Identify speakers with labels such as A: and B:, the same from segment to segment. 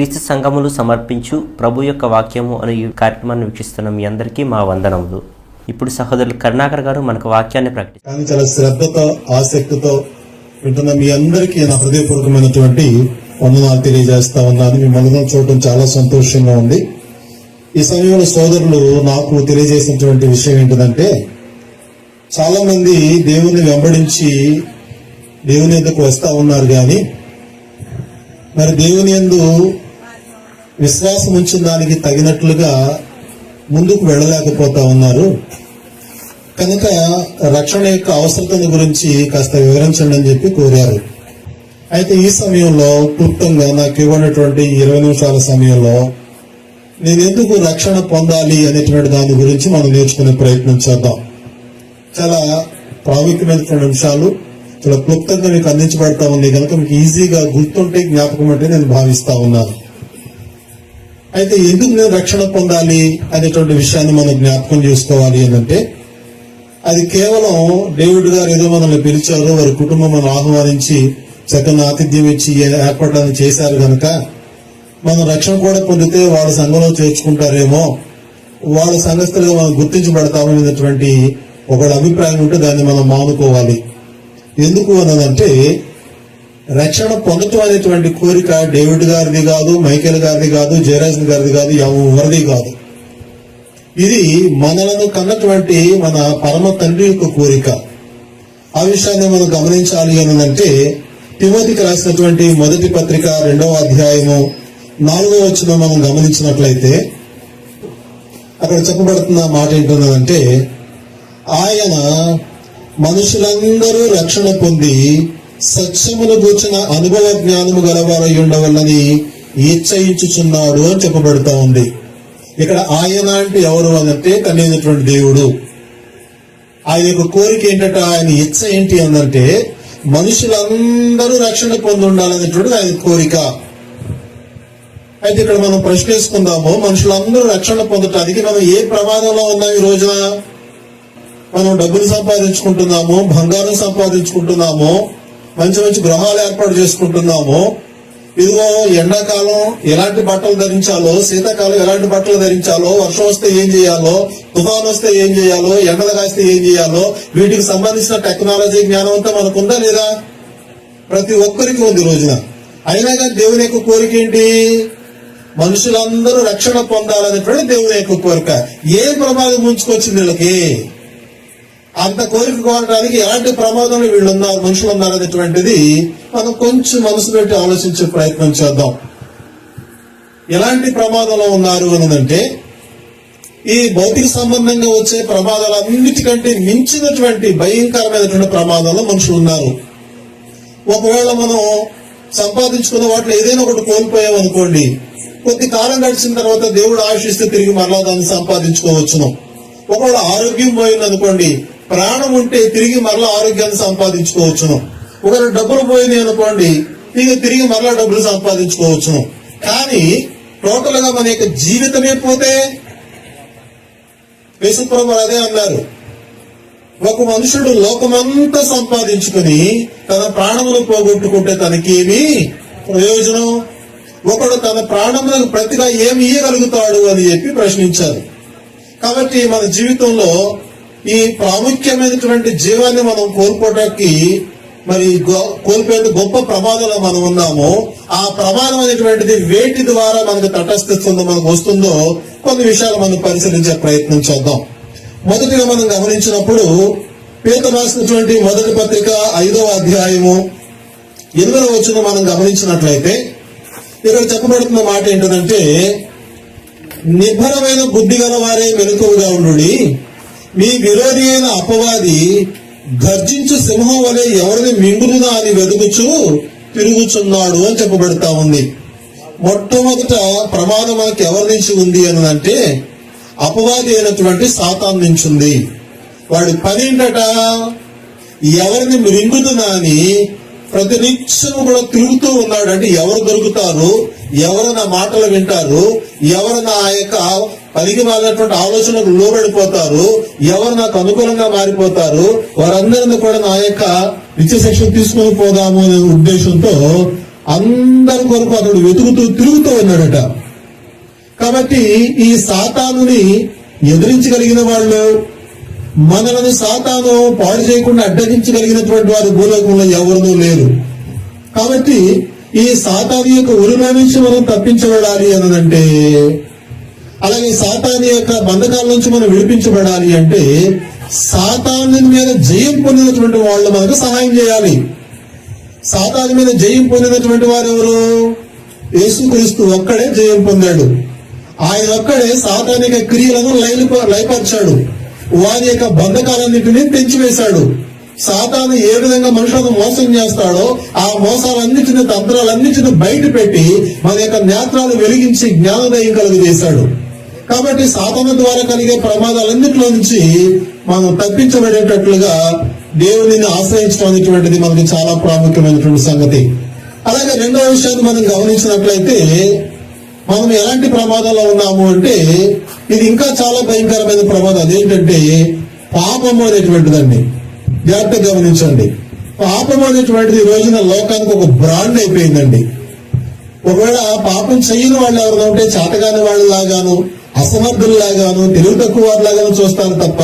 A: క్రీస్తు సంఘములు సమర్పించు ప్రభు యొక్క వాక్యము అనే ఈ కార్యక్రమాన్ని వీక్షిస్తున్న మీ అందరికీ మా వందనములు. ఇప్పుడు సహోదరులు కరుణాకర్ గారు మనకు వాక్యాన్ని ప్రకటి
B: కానీ చాలా శ్రద్ధతో ఆసక్తితో వింటున్న మీ అందరికీ నా హృదయపూర్వకమైనటువంటి వందనాలు తెలియజేస్తా ఉన్నాను. మీ మనదం చూడటం చాలా సంతోషంగా ఉంది. ఈ సమయంలో సోదరులు నాకు తెలియజేసినటువంటి విషయం ఏంటిదంటే చాలా మంది దేవుని వెంబడించి దేవుని ఎందుకు వస్తా ఉన్నారు కానీ మరి దేవుని ఎందు విశ్వాసం ఉంచిన దానికి తగినట్లుగా ముందుకు వెళ్ళలేకపోతా ఉన్నారు. కనుక రక్షణ యొక్క అవసరతను గురించి కాస్త వివరించండి అని చెప్పి కోరారు. అయితే ఈ సమయంలో క్లుప్తంగా నాకు ఇవ్వనటువంటి ఇరవై నిమిషాల సమయంలో నేను ఎందుకు రక్షణ పొందాలి అనేటువంటి దాని గురించి మనం నేర్చుకునే ప్రయత్నం చేద్దాం. చాలా ప్రాముఖ్యమైనటువంటి అంశాలు చాలా క్లుప్తంగా మీకు అందించబడతా ఉంది కనుక మీకు ఈజీగా గుర్తుంటే జ్ఞాపకం అంటే నేను భావిస్తా ఉన్నాను. అయితే ఎందుకు నేను రక్షణ పొందాలి అనేటువంటి విషయాన్ని మనం జ్ఞాపకం చేసుకోవాలి అంటే అది కేవలం డేవిడ్ గారు ఏదో మనల్ని పిలిచారు వారి కుటుంబం మనం ఆహ్వానించి చక్కని ఆతిథ్యం ఇచ్చి ఏర్పాట్లను చేశారు కనుక మనం రక్షణ కూడా పొందితే వాళ్ళ సంఘంలో చేర్చుకుంటారేమో వాళ్ళ సంఘస్థులుగా మనం గుర్తించబడతామనేటువంటి ఒక అభిప్రాయం ఉంటే దాన్ని మనం మానుకోవాలి. ఎందుకు అన్నదంటే రక్షణ పొందటం అనేటువంటి కోరిక డేవిడ్ గారిది కాదు మైకేల్ గారిది కాదు జయరాజన్ గారిది కాదు ఎవరిది కాదు. ఇది మనలను కన్నటువంటి మన పరమ తండ్రి యొక్క కోరిక. ఆ విషయాన్ని మనం గమనించాలి అని అంటే తిమోతికి రాసినటువంటి మొదటి పత్రిక రెండవ అధ్యాయము నాలుగో వచ్చిన మనం గమనించినట్లయితే అక్కడ చెప్పబడుతున్న మాట ఏంటన్నదంటే ఆయన మనుషులందరూ రక్షణ పొంది సత్యమును గూర్చిన అనుభవ జ్ఞానము గలవారై ఉండవల్లని ఇచ్చయించుచున్నాడు అని చెప్పబడుతూ ఉంది. ఇక్కడ ఆయన అంటే ఎవరు అనంటే తనైనటువంటి దేవుడు. ఆయన యొక్క కోరిక ఏంటంటే ఆయన ఇచ్చ ఏంటి అనంటే మనుషులందరూ రక్షణ పొంది ఉండాలనేటువంటిది ఆయన కోరిక. అయితే ఇక్కడ మనం ప్రశ్నిస్తుందాము మనుషులందరూ రక్షణ పొందటానికి మనం ఏ ప్రమాదంలో ఉన్నాం ఈ రోజున? మనం డబ్బులు సంపాదించుకుంటున్నాము బంగారం సంపాదించుకుంటున్నాము మంచి మంచి గృహాలు ఏర్పాటు చేసుకుంటున్నాము. ఇదిగో ఎండాకాలం ఎలాంటి బట్టలు ధరించాలో శీతాకాలం ఎలాంటి బట్టలు ధరించాలో వర్షం వస్తే ఏం చేయాలో తుఫాన్ వస్తే ఏం చేయాలో ఎండలు కాస్తే ఏం చేయాలో వీటికి సంబంధించిన టెక్నాలజీ జ్ఞానం అంతా మనకుందా లేదా? ప్రతి ఒక్కరికి ఉంది రోజున. అయినా కానీ దేవుని యొక్క కోరిక ఏంటి? మనుషులందరూ రక్షణ పొందాలనేటువంటి దేవుని యొక్క కోరిక. ఏ ప్రమాదం ముంచుకొచ్చింది వీళ్ళకి? అంత కోరుకోవడానికి ఎలాంటి ప్రమాదంలో వీళ్ళు ఉన్నారు మనుషులు ఉన్నారు అనేటువంటిది మనం కొంచెం మనసు పెట్టి ఆలోచించే ప్రయత్నం చేద్దాం. ఎలాంటి ప్రమాదంలో ఉన్నారు అన్నదంటే ఈ భౌతిక సంబంధంగా వచ్చే ప్రమాదాలన్నిటికంటే మించినటువంటి భయంకరమైనటువంటి ప్రమాదంలో మనుషులు ఉన్నారు. ఒకవేళ మనం సంపాదించుకున్న వాటిలో ఏదైనా ఒకటి కోల్పోయాం అనుకోండి కొద్ది కాలం గడిచిన తర్వాత దేవుడు ఆశిస్తే తిరిగి మరలా దాన్ని సంపాదించుకోవచ్చును. ఒకవేళ ఆరోగ్యం పోయింది అనుకోండి ప్రాణం ఉంటే తిరిగి మరలా ఆరోగ్యాన్ని సంపాదించుకోవచ్చును. ఒకవేళ డబ్బులు పోయింది అనుకోండి ఇక తిరిగి మరలా డబ్బులు సంపాదించుకోవచ్చును. కానీ టోటల్గా మన యొక్క జీవితమే పోతే యేసుప్రభు అదే అన్నారు. ఒక మనుషుడు లోకమంతా సంపాదించుకుని తన ప్రాణములు పోగొట్టుకుంటే తనకేమి ప్రయోజనం? ఒకడు తన ప్రాణములకు ప్రతిగా ఏమి ఇయ్యగలుగుతాడు అని చెప్పి ప్రశ్నించారు. కాబట్టి మన జీవితంలో ఈ ప్రాముఖ్యమైనటువంటి జీవాన్ని మనం కోల్పోవటానికి మరి కోల్పోయే గొప్ప ప్రమాదంలో మనం ఉన్నాము ఆ ప్రమాదం అనేటువంటిది వేటి ద్వారా మనకు తటస్థిస్తుందో మనకు వస్తుందో కొన్ని విషయాలు మనం పరిశీలించే ప్రయత్నం చేద్దాం. మొదటిగా మనం గమనించినప్పుడు పేత రాసినటువంటి మొదటి పత్రిక ఐదవ అధ్యాయము ఎనిమిదవ వచ్చిన మనం గమనించినట్లయితే ఇక్కడ చెప్పబడుతున్న మాట ఏంటంటే నిబ్బరమైన బుద్ధి గల వారే మెలకువగా ఉండు మీ విరోధి అయిన అపవాది గర్జించు సింహం వలె ఎవరిని మింగునుదా అని వెతుకుచు తిరుగుచున్నాడు అని చెప్పబడతా ఉంది. మొట్టమొదట ప్రమాదం మనకి ఎవరి నుంచి ఉంది అని అంటే అపవాది అయినటువంటి సాతాన్ నుంచి ఉంది. వాడి పని ఏంటట? ఎవరిని మింగుతున్నా అని ప్రతి నిత్యం కూడా తిరుగుతూ ఉన్నాడు అంటే ఎవరు దొరుకుతారు? ఎవరు నా మాటలు వింటారు? ఎవరు నా యొక్క పనికి మారినటువంటి ఆలోచనకు లోబడిపోతారు? ఎవరు నాకు అనుకూలంగా మారిపోతారు? వారందరిని కూడా నా యొక్క నిత్య శిక్షణ తీసుకొని పోదాము అనే ఉద్దేశంతో అందరి కొరకు అతడు వెతుకుతూ తిరుగుతూ ఉన్నాడట. కాబట్టి ఈ సాతానుని ఎదిరించగలిగిన వాళ్ళు మనలను సాతాను పాడు చేయకుండా అడ్డగించగలిగినటువంటి వారు భూలోకంలో ఎవరినూ లేరు. కాబట్టి ఈ సాతాని యొక్క ఉరిలో నుంచి మనం తప్పించబడాలి అనంటే అలాగే సాతాని యొక్క బంధకాల నుంచి మనం విడిపించబడాలి అంటే సాతాని మీద జయం పొందినటువంటి వాళ్ళు మనకు సహాయం చేయాలి. సాతాని మీద జయం పొందినటువంటి వారు ఎవరు? యేసుక్రీస్తు ఒక్కడే జయం పొందాడు. ఆయన ఒక్కడే సాతానిక క్రియలను లైలు- లయపరిచాడు. వారి యొక్క బంధకాలన్నింటినీ తెంచివేశాడు. సాతాను ఏ విధంగా మనుషులను మోసం చేస్తాడో ఆ మోసాలన్నింటిని తంత్రాలన్నింటిని బయట పెట్టి మన యొక్క నేత్రాలు వెలిగించి జ్ఞానోదయం కలుగజేశాడు. కాబట్టి సాధన ద్వారా కలిగే ప్రమాదాలన్నింటిలో నుంచి మనం తప్పించబడేటట్లుగా దేవునిని ఆశ్రయించడం అనేటువంటిది మనకి చాలా ప్రాముఖ్యమైనటువంటి సంగతి. అలాగే రెండవ విషయాన్ని మనం గమనించినట్లయితే మనం ఎలాంటి ప్రమాదంలో ఉన్నాము అంటే ఇది ఇంకా చాలా భయంకరమైన ప్రమాదం. అదేంటంటే పాపము అనేటువంటిదండి. జాగ్రత్తగా గమనించండి. పాపం అనేటువంటిది ఈ రోజున లోకానికి ఒక బ్రాండ్ అయిపోయిందండి. ఒకవేళ పాపం చేయని వాళ్ళు ఎవరు ఉంటే చేతగాని వాళ్ళలాగాను అసమర్థుల్లాగాను తెలివి తక్కువ వారిలాగాను చూస్తారు తప్ప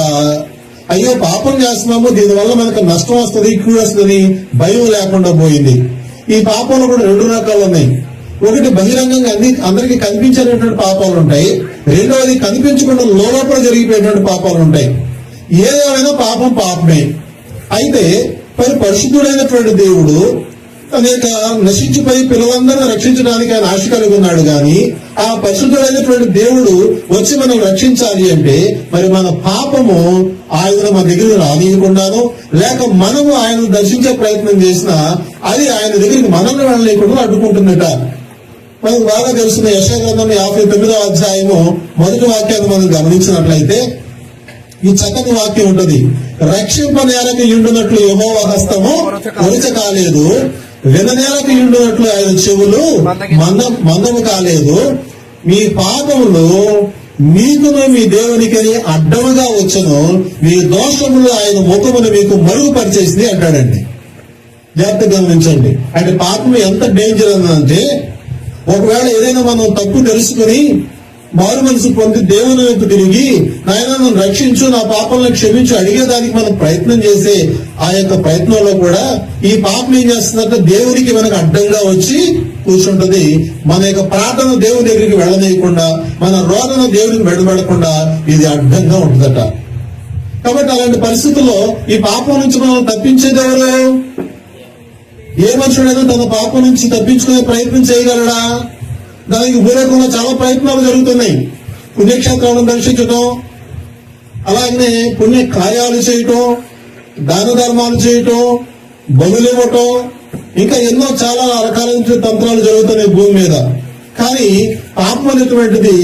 B: అయ్యో పాపం చేస్తున్నాము దీనివల్ల మనకు నష్టం వస్తుంది క్యూ వస్తుంది భయం లేకుండా పోయింది. ఈ పాపంలో కూడా రెండు రకాలు ఉన్నాయి. ఒకటి బహిరంగంగా అన్ని అందరికీ కనిపించేటటువంటి పాపాలు ఉంటాయి. రెండవది కనిపించకుండా లోపల జరిగిపోయేటువంటి పాపాలు ఉంటాయి. ఏదేమైనా పాపం పాపమే. అయితే మరి పరిశుద్ధుడైనటువంటి దేవుడు అనేక నశించిపోయి పిల్లలందరినీ రక్షించడానికి ఆయన ఆశ కలిగి ఉన్నాడు గాని ఆ పరిశుద్ధుడైనటువంటి దేవుడు వచ్చి మనం రక్షించాలి అంటే మరి మన పాపము ఆయన మన దగ్గరికి రానియకుండాను లేక మనము ఆయన దర్శించే ప్రయత్నం చేసినా అది ఆయన దగ్గరికి మనల్ని వెళ్ళలేకుండా అడ్డుకుంటుందట. మనకు బాగా తెలుస్తున్న యశగ్రంథం యాభై తొమ్మిదో అధ్యాయము మొదటి వాక్యాన్ని మనం గమనించినట్లయితే ఈ చక్కని వాక్యం ఉంటది. రక్షింప నేలకు ఇండునట్లు యెహోవా హస్తము ఒరిచ కాలేదు. విననేలకు ఇండునట్లు ఆయన చెవులు మంద మందము కాలేదు. మీ పాపములు మీకును మీ దేవునికని అడ్డముగా వచ్చును. మీ దోషములు ఆయన ముఖమును మీకు మరుగుపరిచేసింది అంటాడండి. జాగ్రత్త గమనించండి. అంటే పాపం ఎంత డేంజర్ అంటే ఒకవేళ ఏదైనా మనం తప్పు తెలుసుకుని మారు మనసు పొంది దేవుని వైపు తిరిగి నాయన నన్ను రక్షించు నా పాపలను క్షమించు అడిగేదానికి మనం ప్రయత్నం చేసే ఆ యొక్క ప్రయత్నంలో కూడా ఈ పాపం ఏం చేస్తుందంటే దేవునికి మనకు అడ్డంగా వచ్చి కూర్చుంటది. మన యొక్క ప్రార్థన దేవుని దగ్గరికి వెళ్ళనీయకుండా మన రోదన దేవునికి వెళ్ళబడకుండా ఇది అడ్డంగా ఉంటుందట. కాబట్టి అలాంటి పరిస్థితుల్లో ఈ పాపం నుంచి మనం తప్పించేది ఎవరు? ఏ మనుషుడైనా తన పాపం నుంచి తప్పించుకునే ప్రయత్నం చేయగలడా? దానికి భూలోకంలో చాలా ప్రయత్నాలు జరుగుతున్నాయి. పుణ్యక్షేత్రాలను దర్శించటం అలాగనే పుణ్య కార్యాలు చేయటం దాన ధర్మాలు చేయటం బదులు ఇవ్వటం ఇంకా ఎన్నో చాలా రకాలైన తంత్రాలు జరుగుతున్నాయి భూమి మీద. కానీ పాపం అనేటువంటిది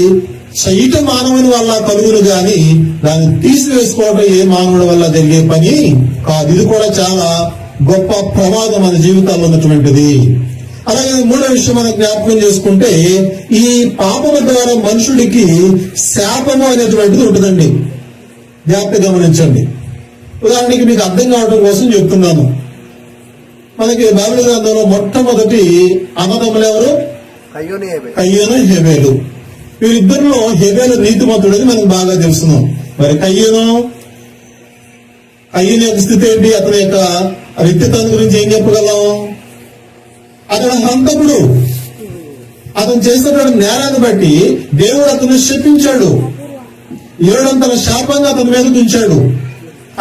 B: చేయటం మానవుని వల్ల కలుగును గాని దాన్ని తీసివేసుకోవటం ఏ మానవుడి వల్ల జరిగే పని కాదు. ఇది కూడా చాలా గొప్ప ప్రమాదం మన జీవితాల్లో ఉన్నటువంటిది. అలాగే మూడో విషయం మనం జ్ఞాపకం చేసుకుంటే ఈ పాపము ద్వారా మనుషుడికి శాపము అనేటువంటిది ఉంటుందండి. జాగ్రత్త గమనించండి. ఉదాహరణకి మీకు అర్థం కావడం కోసం చెప్తున్నాను. మనకి బైబిల్ గ్రంథంలో మొట్టమొదటి అన్నదమ్ములు ఎవరు?
C: కయ్యూని
B: హెబేలు. వీరిద్దరిలో హెబేలు నీతిమంతుడని మనకు బాగా తెలుసును. మరి కయ్యను? కయ్యను యొక్క స్థితి ఏంటి? అతని యొక్క వ్యక్తిత్వం గురించి ఏం చెప్పగలం? అతడు హంతకుడు. అతను చేసినటువంటి నేరాన్ని బట్టి దేవుడు అతను శపించాడు. ఏడంతల శాపంగా అతని మీద ఉంచాడు.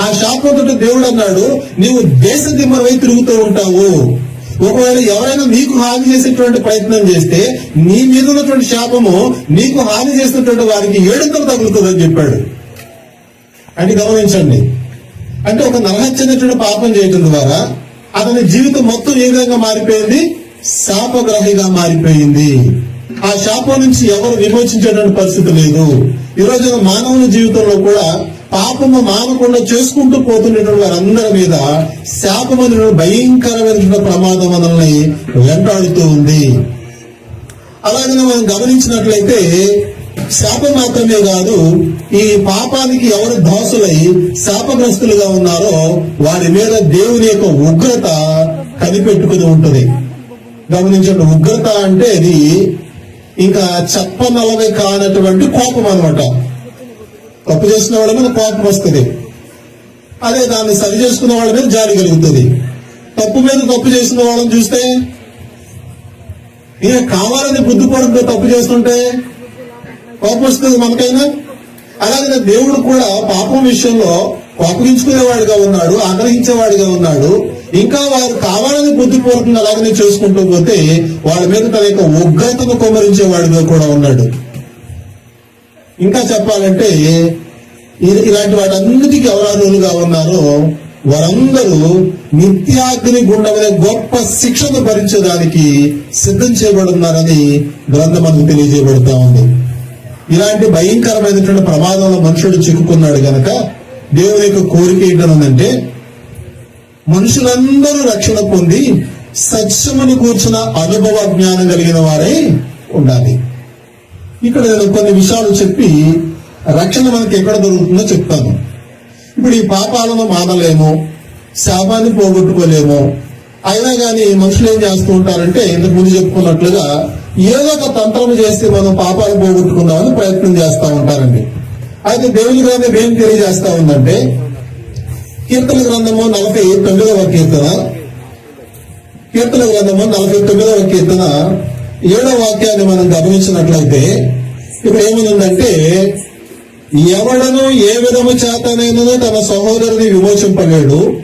B: ఆ శాపంతో దేవుడు అన్నాడు నీవు దేశ దిమ్మరవై తిరుగుతూ ఉంటావు. ఒకవేళ ఎవరైనా నీకు హాని చేసేటువంటి ప్రయత్నం చేస్తే నీ మీద ఉన్నటువంటి శాపము నీకు హాని చేసినటువంటి వారికి ఏడంతలు తగులుతుందని చెప్పాడు. అని గమనించండి. అంటే ఒక నరహత్యనటువంటి పాపం చేయటం ద్వారా అతని జీవితం మొత్తం ఏ విధంగా మారిపోయింది? శాపగ్రహిగా మారిపోయింది. ఆ శాపం నుంచి ఎవరు విమోచించేటువంటి పరిస్థితి లేదు. ఈరోజు మానవుని జీవితంలో కూడా పాపము మానకుండా చేసుకుంటూ పోతున్నటువంటి వారందరి మీద శాపము భయంకరమైన ప్రమాదం మనల్ని వెంటాడుతూ ఉంది. అలాగే మనం గమనించినట్లయితే శాపం మాత్రమే కాదు ఈ పాపానికి ఎవరు దాసులై శాపగ్రస్తులుగా ఉన్నారో వారి మీద దేవుని యొక్క ఉగ్రత కనిపెట్టుకుని ఉంటుంది. గమనించండి ఉగ్రత అంటే ఇది ఇంకా చెప్పనలవి కానటువంటి కోపం అనమాట తప్పు చేసిన వాళ్ళ మీద కోపం వస్తుంది. అదే దాన్ని సరి చేసుకున్న వాళ్ళ మీద జాలి కలుగుతుంది. తప్పు మీద తప్పు చేసిన వాళ్ళని చూస్తే ఈయన కావాలని బుద్ధి పడుతుందో తప్పు చేస్తుంటే కోపం వస్తుంది మనకైనా? అలాగే దేవుడు కూడా పాపం విషయంలో కోపగించుకునేవాడిగా ఉన్నాడు ఆగ్రహించేవాడిగా ఉన్నాడు. ఇంకా వారు కావాలని బుద్ధిపూర్వకంగా అలాగనే చేసుకుంటూ పోతే వాళ్ళ మీద తన యొక్క ఉగ్రతను కుమరించేవాడిగా కూడా ఉన్నాడు. ఇంకా చెప్పాలంటే ఇలాంటి వాటన్నిటికీ ఎవరు ఉన్నారో వారందరూ నిత్యాగ్ని గుండమనే గొప్ప శిక్షను భరించడానికి సిద్ధం చేయబడున్నారని గ్రంథం మనకు తెలియజేయబడతా ఉంది. ఇలాంటి భయంకరమైనటువంటి ప్రమాదంలో మనుషుడు చిక్కుకున్నాడు గనక దేవుని యొక్క కోరిక ఏంటనంటే మనుషులందరూ రక్షణ పొంది సత్యమును కూర్చున్న అనుభవ జ్ఞానం కలిగిన వారై ఉండాలి. ఇక్కడ నేను కొన్ని విషయాలు చెప్పి రక్షణ మనకి ఎక్కడ దొరుకుతుందో చెప్తాను. ఇప్పుడు ఈ పాపాలను మానలేము శాపాన్ని పోగొట్టుకోలేము. అయినా కానీ మనుషులు ఏం చేస్తూ ఉంటారంటే ఇంతకు ముందు చెప్పుకున్నట్లుగా ఏదో ఒక తంత్రం చేసి మనం పాపాలు పోగొట్టుకుందామని ప్రయత్నం చేస్తూ ఉంటారండి. అయితే దేవుని గారిని ఏం తెలియజేస్తా ఉందంటే కీర్తన గ్రంథము నలభై తొమ్మిదవ కీర్తన. కీర్తన గ్రంథము నలభై తొమ్మిదవ కీర్తన. ఏడవ వాక్యాన్ని మనం గమనించినట్లయితే ఇప్పుడు ఏమనుందంటే ఎవడను ఏ విధము చేతనైనను తన సహోదరుని విమోచింపలేడు.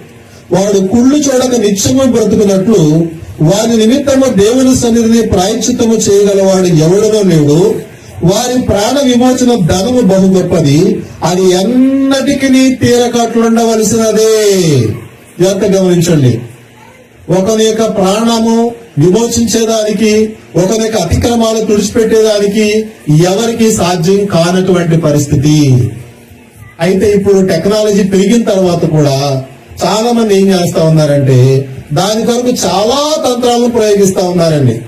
B: వాడు కుళ్ళు చూడక నిత్యము బ్రతుకున్నట్లు వారి నిమిత్తము దేవుని సన్నిధిని ప్రాయశ్చిత్తము చేయగలవాడు ఎవడనో లేడు. వారి ప్రాణ విమోచన ధనము బహు గొప్పది. అది ఎన్నటికి తీరకట్లుండవలసినదే జాగ్రత్త గమనించండి. ఒకని యొక్క ప్రాణము విమోచించేదానికి ఒకని యొక్క అతిక్రమాలు తుడిచిపెట్టేదానికి ఎవరికి సాధ్యం కానటువంటి పరిస్థితి. అయితే ఇప్పుడు టెక్నాలజీ పెరిగిన తర్వాత కూడా చాలా మంది ఏం చేస్తా ఉన్నారంటే దాని కొరకు చాలా తంత్రాలను ప్రయోగిస్తా ఉన్నారండి.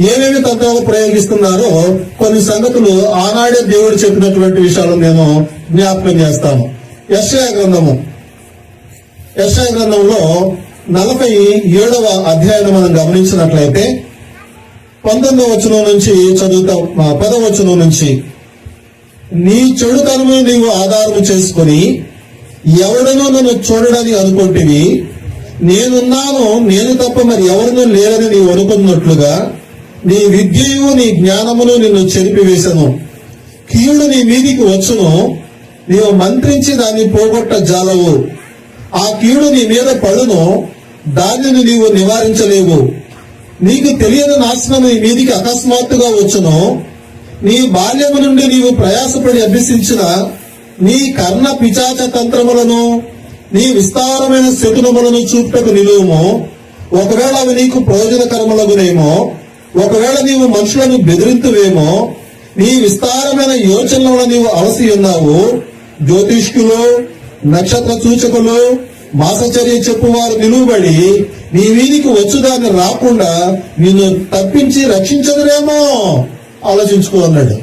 B: ఏమేమి తంత్రాలు ప్రయోగిస్తున్నారో కొన్ని సంగతులు ఆనాడే దేవుడు చెప్పినటువంటి విషయాలు నేను జ్ఞాపకం చేస్తాను యశ్యా గ్రంథము. యశ్యా గ్రంథంలో నలభై ఏడవ అధ్యాయం మనం గమనించినట్లయితే పంతొమ్మిదవ వచనం నుంచి చదువుతాం పదవచనం పదవ వచనం నుంచి. నీ చెడుతనము నీవు ఆధారము చేసుకొని ఎవడనో నన్ను చూడడని అనుకుంటువి? నేనున్నాను నేను తప్ప మరి ఎవరినూ లేరని నీవు అనుకున్నట్లుగా నీ విద్యయు నీ జ్ఞానమును నిన్ను చెరిపివేశను కీయుడు నీ మీదికి వచ్చును నీవు మంత్రించి దాన్ని పోగొట్ట జాలవు. ఆ కీడు నీ మీద పడును దానిని నీవు నివారించలేవు. నీకు తెలియని నాశనం నీ మీదికి అకస్మాత్తుగా వచ్చును. నీ బాల్యము నుండి నీవు ప్రయాసపడి అభ్యసించిన నీ కర్ణ పిచాచ తంత్రములను నీ విస్తారమైన శకునములను చూపుటకు నిలువము ఒకవేళ అవి నీకు ప్రయోజనకరములగునేమో ఒకవేళ నీవు మనుషులను బెదిరింతువేమో నీ విస్తారమైన యోచనలో నీవు అలసి ఉన్నావు. జ్యోతిష్కులు నక్షత్ర సూచకులు మాసచర్య చెప్పువారు నిలువబడి నీ వీధికి వచ్చుదాన్ని రాకుండా నిన్ను తప్పించి రక్షించదురేమో ఆలోచించుకో అన్నాడు.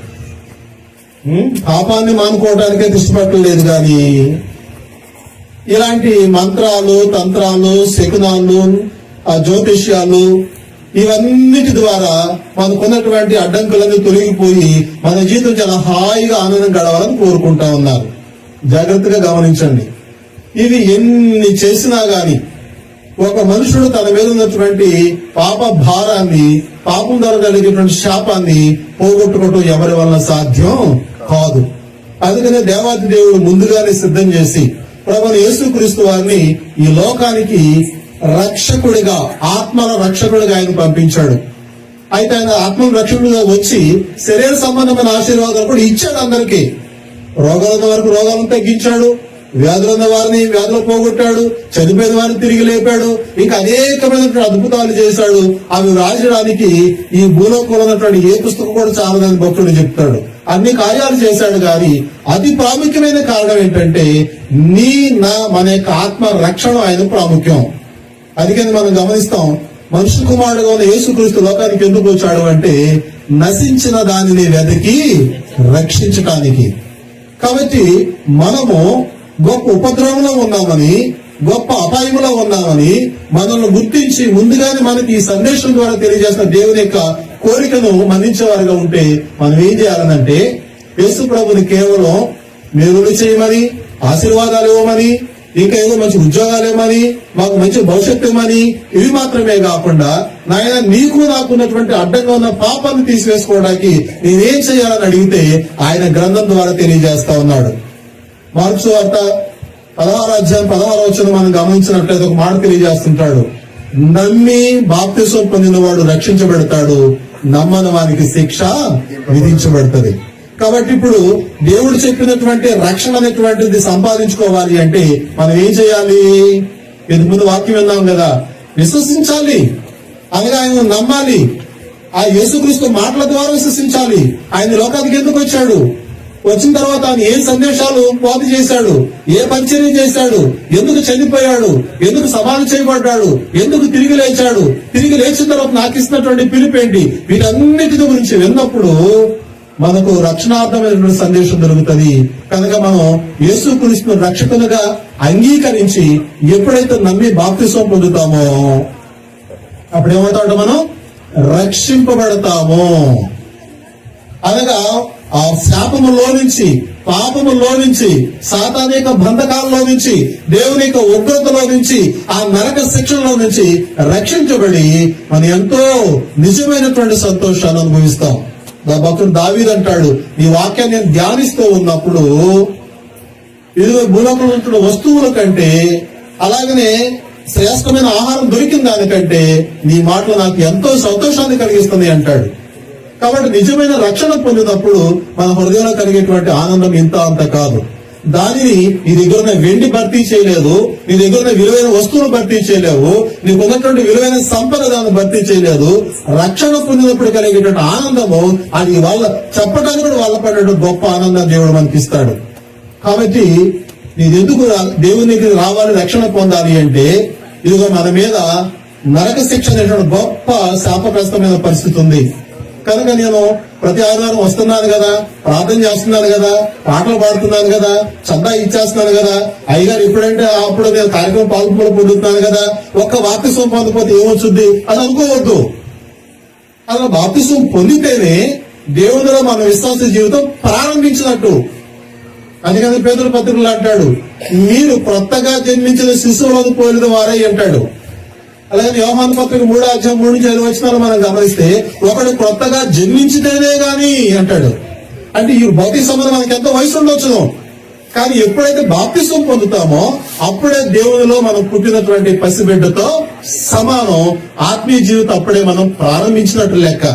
B: పాపాన్ని మానుకోవడానికే దృష్టిపెట్టలేదు కానీ ఇలాంటి మంత్రాలు తంత్రాలు శకునాలు ఆ జ్యోతిష్యాలు ఇవన్నిటి ద్వారా మనకున్నటువంటి అడ్డంకులన్నీ తొలగిపోయి మన జీవితం చాలా హాయిగా ఆనందం గడవాలని కోరుకుంటా ఉన్నారు. జాగ్రత్తగా గమనించండి. ఇవి ఎన్ని చేసినా గాని ఒక మనుషుడు తన మీద ఉన్నటువంటి పాప భారాన్ని పాపం ద్వారా కలిగేటువంటి శాపాన్ని పోగొట్టుకోవటం ఎవరి వలన సాధ్యం? కాదు. అందుకనే దేవాది దేవుడు ముందుగానే సిద్ధం చేసి ప్రభు యేసుక్రీస్తు వారిని ఈ లోకానికి రక్షకుడిగా ఆత్మల రక్షకుడిగా ఆయన పంపించాడు. అయితే ఆయన ఆత్మ రక్షకుడిగా వచ్చి శరీర సంబంధమైన ఆశీర్వాదాలు కూడా ఇచ్చాడు అందరికీ. రోగాల వరకు రోగాలను తగ్గించాడు. వ్యాధులున్న వారిని వ్యాధులు పోగొట్టాడు. చనిపోయిన వారిని తిరిగి లేపాడు. ఇంకా అనేకమైన అద్భుతాలు చేశాడు. అవి రాజడానికి ఈ భూలోకంలో ఉన్నటువంటి ఏ పుస్తకం కూడా చాలదని భక్తుడు చెప్తాడు అన్ని కార్యాలు చేశాడు కానీ అతి ప్రాముఖ్యమైన కారణం ఏంటంటే నీ నా మన యొక్క ఆత్మ రక్షణ ఆయన ప్రాముఖ్యం. అందుకని మనం గమనిస్తాం మనుషు కుమారుడుగా ఉన్న యేసుక్రీస్తు లోకానికి ఎందుకు వచ్చాడు అంటే నశించిన దానిని వెతికి రక్షించటానికి. కాబట్టి మనము గొప్ప ఉపద్రవంలో ఉన్నామని గొప్ప అపాయంలో ఉన్నామని మనల్ని గుర్తించి ముందుగానే మనకి ఈ సందేశం ద్వారా తెలియజేసిన దేవుని యొక్క కోరికను మన్నించేవారుగా ఉంటే మనం ఏం చేయాలనంటే యేసు ప్రభుని కేవలం మేలులు చేయమని ఆశీర్వాదాలు ఇవ్వమని ఇంకా ఏదో మంచి ఉద్యోగాలు మాకు మంచి భవిష్యత్తు ఏమని ఇవి మాత్రమే కాకుండా నాయన నీకు నాకున్నటువంటి అడ్డంగా ఉన్న పాపాన్ని తీసివేసుకోవడానికి నేనేం చేయాలని అడిగితే ఆయన గ్రంథం ద్వారా తెలియజేస్తా ఉన్నాడు. మార్క్స్ వార్త పదహారు అధ్యాయం పదహారు వచ్చిన మనం గమనించినట్లయితే ఒక మాట తెలియజేస్తుంటాడు. నమ్మి బాప్తిసం పొందినవాడు రక్షించబడతాడు నమ్మని వానికి శిక్ష విధించబడుతుంది. కాబట్టి ఇప్పుడు దేవుడు చెప్పినటువంటి రక్షణ అనేటువంటిది సంపాదించుకోవాలి అంటే మనం ఏం చేయాలి? ఇది ముందు వాక్యం విన్నాం కదా విశ్వసించాలి. అలాగే ఆయన నమ్మాలి. ఆ యేసుక్రీస్తు మాటల ద్వారా విశ్వసించాలి. ఆయన లోకానికి ఎందుకు వచ్చాడు? వచ్చిన తర్వాత ఆయన ఏ సందేశాలు పోతి చేశాడు? ఏ పరిచర్య చేశాడు? ఎందుకు చనిపోయాడు? ఎందుకు సమాధి చేయబడ్డాడు? ఎందుకు తిరిగి లేచాడు? తిరిగి లేచిన తర్వాత నాకు ఇస్తున్నటువంటి పిలుపు ఏంటి? వీటన్నిటి గురించి విన్నప్పుడు మనకు రక్షణార్థమైన సందేశం దొరుకుతుంది. కనుక మనం యేసుక్రీస్తును రక్షకులుగా అంగీకరించి ఎప్పుడైతే నమ్మి బాప్తిసం పొందుతామో అప్పుడు ఏమవుతాడు మనం? రక్షింపబడతాము. అనగా ఆ శాపములో నుంచి పాపములో నుంచి సాతానిక బంధకాల్లో నుంచి దేవుని యొక్క ఉగ్రతలో నుంచి ఆ నరక శిక్షణలో నుంచి రక్షించబడి మనం ఎంతో నిజమైనటువంటి సంతోషాన్ని అనుభవిస్తాం. భక్తుడు దావీద్ అంటాడు ఈ వాక్యాన్ని నేను ధ్యానిస్తూ ఉన్నప్పుడు ఇదిగో భూలోకంలో వస్తువుల కంటే అలాగనే శ్రేష్టమైన ఆహారం దొరికిన దానికంటే నీ మాటలు నాకు ఎంతో సంతోషాన్ని కలిగిస్తుంది అంటాడు. కాబట్టి నిజమైన రక్షణ పొందినప్పుడు మన హృదయంలో కలిగేటువంటి ఆనందం ఇంత అంత కాదు. దానిని నీ దగ్గర ఉన్న వెండి భర్తీ చేయలేదు నీ దగ్గర ఉన్న విలువైన వస్తువులు భర్తీ చేయలేవు నీకు ఉన్నటువంటి విలువైన సంపద దాన్ని భర్తీ చేయలేదు. రక్షణ పొందినప్పుడు కలిగేటువంటి ఆనందము అది వాళ్ళ చెప్పడానికి కూడా వాళ్ళ పడేటువంటి గొప్ప ఆనందం దేవుడు మనకి ఇస్తాడు. కాబట్టి నీదెందుకు రా- దేవుని దగ్గర రావాలి రక్షణ పొందాలి అంటే ఇదిగో మన మీద నరక శిక్ష అనేటువంటి గొప్ప శాపగ్రస్తమైన పరిస్థితి ఉంది. కనుక నేను ప్రతి ఆదివారం వస్తున్నాను కదా ప్రార్థన చేస్తున్నాను కదా పాటలు పాడుతున్నాను కదా చందా ఇచ్చేస్తున్నాను కదా. అయ్యగారు ఎప్పుడంటే అప్పుడు నేను కార్యక్రమం పాల్గొని పొందుతున్నాను కదా. ఒక్క వాక్యసం పొందకపోతే ఏమొచ్చుద్ది? అది అనుకోవద్దు. అలా బాప్తిసం పొందితేనే దేవునిలో మన విశ్వాస జీవితం ప్రారంభించినట్టు. అందుకని పేదల పత్రికలు అంటాడు మీరు కొత్తగా జన్మించిన శిశువులను పోలిన వారే అంటాడు. అలాగే వ్యవహాన్ పత్రిక మూడో అధ్యాయం మూడు నుంచి ఐదు వచ్చినాలు మనం గమనిస్తే ఒకడు కొత్తగా జన్మించితేనే గాని అంటాడు. అంటే ఈ భౌతిక సంబంధం మనకి ఎంతో వయసు ఉండొచ్చును కానీ ఎప్పుడైతే బాప్తిసం పొందుతామో అప్పుడే దేవునిలో మనం పుట్టినటువంటి పసిబిడ్డతో సమానం. ఆత్మీయ జీవితం అప్పుడే మనం ప్రారంభించినట్టు లెక్క.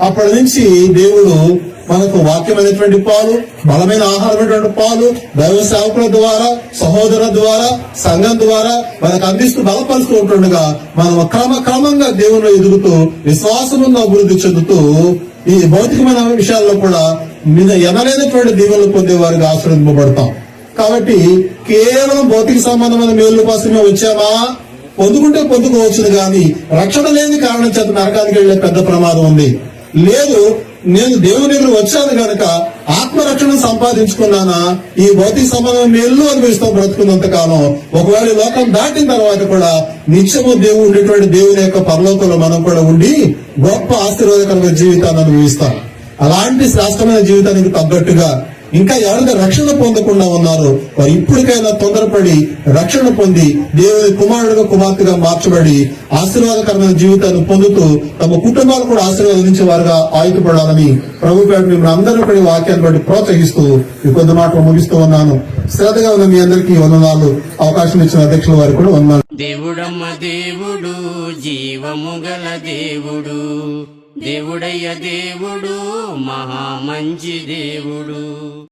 B: అప్పటి నుంచి దేవుడు మనకు వాక్యమైనటువంటి పాలు బలమైన ఆహారమైనటువంటి పాలు దైవ సేవకుల ద్వారా సహోదరుల ద్వారా సంఘం ద్వారా మనకు అందిస్తూ బలపరుస్తూ ఉంటుండగా మనం క్రమ క్రమంగా ఎదుగుతూ విశ్వాసమున్న అభివృద్ధి చెందుతూ ఈ భౌతికమైన విషయాల్లో కూడా మీద ఎనలేనటువంటి దీవెనలు వారికి ఆశ్రయింపబడతాం. కాబట్టి కేవలం భౌతిక సంబంధమైన మేలు కోసమే వచ్చామా? పొందుకుంటే పొందుకోవచ్చును కానీ రక్షణ లేని కారణం చేత నరకానికి వెళ్ళే పెద్ద ప్రమాదం ఉంది. లేదు నేను దేవుని దగ్గర వచ్చాను కనుక ఆత్మరక్షణ సంపాదించుకున్నానా? ఈ భౌతిక సంబంధం మేలు అనుభవిస్తాం బ్రతుకున్నంత కాలం. ఒకవేళ లోకం దాటిన తర్వాత కూడా నిత్యము దేవుడు ఉండేటువంటి దేవుని యొక్క పరలోకంలో మనం కూడా ఉండి గొప్ప ఆశీర్వాదకరమైన జీవితాన్ని అనుభవిస్తాం. అలాంటి శ్రేష్టమైన జీవితానికి తగ్గట్టుగా ఇంకా ఎవరైతే రక్షణ పొందకుండా ఉన్నారో వారు ఇప్పటికైనా తొందరపడి రక్షణ పొంది దేవుని కుమారుడుగా కుమార్తెగా మార్చబడి ఆశీర్వాదకరమైన జీవితాన్ని పొందుతూ తమ కుటుంబాలు కూడా ఆశీర్వాదించే వారుగా ఆయుధపడాలని ప్రభు పేట మిమ్మల్ని అందరూ కూడా వాక్యాన్ని బట్టి ప్రోత్సహిస్తూ ఈ కొద్ది మాటలు ముగిస్తూ ఉన్నాను. శ్రద్ధగా ఉన్న మీ అందరికీ వందనాలు అవకాశం ఇచ్చిన అధ్యక్షుల వారు కూడా వందనాలు.
C: దేవుడమ్మ దేవుడు జీవము గల దేవుడు. దేవుడయ్య దేవుడు మహా మంచి దేవుడు.